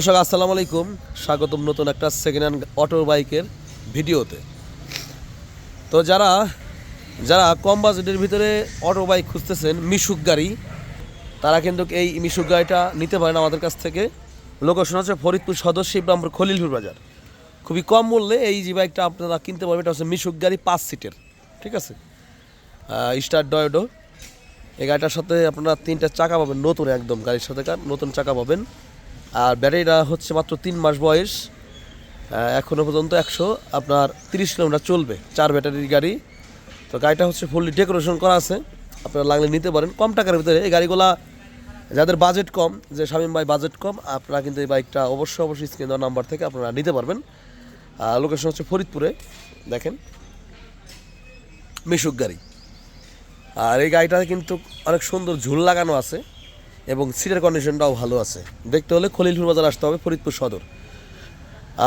দর্শক, আসসালামু আলাইকুম। স্বাগতম নতুন একটা সেকেন্ড হ্যান্ড অটো বাইকের ভিডিওতে। তো যারা যারা কম বাজেটের ভিতরে অটো বাইক খুঁজতেছেন, মিশুক গাড়ি, তারা কিন্তু এই মিশুক গাড়িটা নিতে পারেন আমাদের কাছ থেকে। লোকেশন হচ্ছে ফরিদপুর সদর, শিবরামপুর খলিলপুর বাজার। খুবই কম মূল্যে এই যে বাইকটা আপনারা কিনতে পারবেন, এটা হচ্ছে মিশুক গাড়ি পাঁচ সিটের ঠিক আছে? স্টার ডয়ডো এই গাড়িটার সাথে আপনারা তিনটা চাকা পাবেন, নতুন একদম গাড়ির সাথে, নতুন চাকা পাবেন। আর ব্যাটারিটা হচ্ছে মাত্র তিন মাস বয়স এখনও পর্যন্ত একশো, আপনার তিরিশ কিলোমিটার চলবে, চার ব্যাটারির গাড়ি। তো গাড়িটা হচ্ছে ফুললি ডেকোরেশন করা আছে, আপনারা লাগলে নিতে পারেন। কম টাকার ভিতরে এই গাড়িগুলা যাদের বাজেট কম, যে শামীম ভাই বাজেট কম, আপনারা কিন্তু এই বাইকটা অবশ্যই অবশ্যই স্ক্রিন দেওয়ার নাম্বার থেকে আপনারা নিতে পারবেন। লোকেশন হচ্ছে ফরিদপুরে, দেখেন। মিশুক গাড়ি। আর এই গাড়িটাতে কিন্তু অনেক সুন্দর ঝুল লাগানো আছে। এবং সিটের কন্ডিশনটাও ভালো আছে। দেখতে হলে খলিলপুর বাজার আসতে হবে, ফরিদপুর সদর।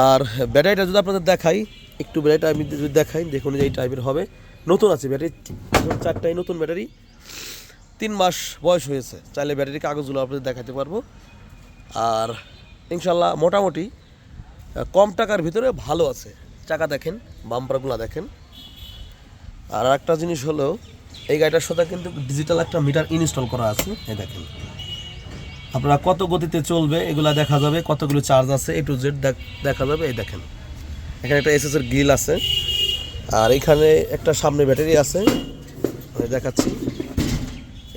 আর ব্যাটারিটা যদি আপনাদের দেখাই, একটু ব্যাটারিটা আমি যদি দেখাই, দেখুন যে এই টাইপের হবে। নতুন আছে ব্যাটারি চারটাই নতুন ব্যাটারি। তিন মাস বয়স হয়েছে, চাইলে ব্যাটারি কাগজগুলো আপনাদের দেখাতে পারব। আর ইনশাল্লাহ মোটামুটি কম টাকার ভিতরে ভালো আছে। চাকা দেখেন, বাম্পারগুলো দেখেন। আর একটা জিনিস হলো, এই গাড়িটার সাথে কিন্তু ডিজিটাল একটা মিটার ইনস্টল করা আছে, এই দেখেন। আপনারা কত গতিতে চলবে, এগুলা দেখা যাবে, কতগুলো চার্জ আছে এ টু জেড দেখা যাবে, এই দেখেন। এখানে একটা এসএস এর গ্রিল আছে, আর এখানে একটা সামনে ব্যাটারি আছে দেখাচ্ছি।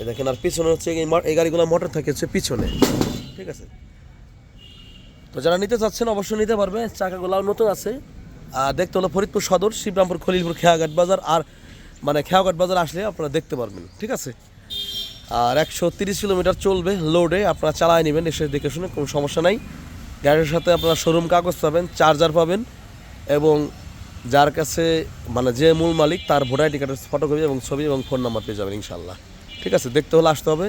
এই দেখেন, আর পিছনে হচ্ছে এই গাড়িগুলো মোটর থাকে, হচ্ছে পিছনে, ঠিক আছে? তো যারা নিতে চাচ্ছেন, অবশ্যই নিতে পারবে। চাকাগুলাও নতুন আছে। আর দেখতে হলো ফরিদপুর সদর, শিবরামপুর খলিলপুর খেয়াঘাট বাজার, আর মানে খেয়াঘাট বাজার আসলে আপনারা দেখতে পারবেন, ঠিক আছে? আর একশো তিরিশ কিলোমিটার চলবে লোডে আপনারা চালায় নেবেন, এসে দেখে শুনে, কোনো সমস্যা নাই। গাড়ির সাথে আপনারা শোরুম কাগজ পাবেন চার্জার পাবেন এবং যার কাছে মানে যে মূল মালিক, তার ভোটার আইডি কার্ডের ফটোকপি এবং ছবি এবং ফোন নাম্বার পেয়ে যাবেন ইনশাল্লাহ ঠিক আছে, দেখতে হলে আসতে হবে।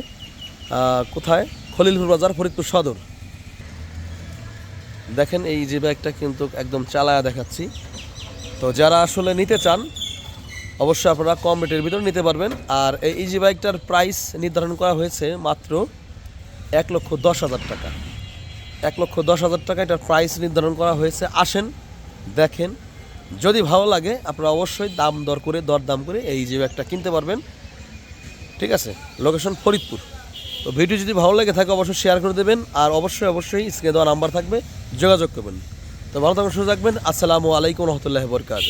কোথায়? খলিলপুর বাজার, ফরিদপুর সদর। দেখেন এই যে ব্যাগটা কিন্তু একদম চালায়া দেখাচ্ছি। তো যারা আসলে নিতে চান অবশ্যই আপনারা কম রেটের ভিতরে নিতে পারবেন। আর এই ইজি বাইকটার প্রাইস নির্ধারণ করা হয়েছে মাত্র এক লক্ষ দশ হাজার টাকা। এক লক্ষ দশ হাজার টাকা এটার প্রাইস নির্ধারণ করা হয়েছে। আসেন, দেখেন, যদি ভালো লাগে, আপনারা অবশ্যই দাম দর করে দর দাম করে এই ইজি ব্যাগটা কিনতে পারবেন। ঠিক আছে? লোকেশন ফরিদপুর। তো ভিডিও যদি ভালো লাগে থাকে, অবশ্যই শেয়ার করে দেবেন। আর অবশ্যই অবশ্যই স্ক্রিনে দেওয়া নাম্বার থাকবে, যোগাযোগ করবেন। তো ভালো থাকবেন সুযোগ রাখবেন আসসালামু আলাইকুম রহমতুল্লাহ বরকাত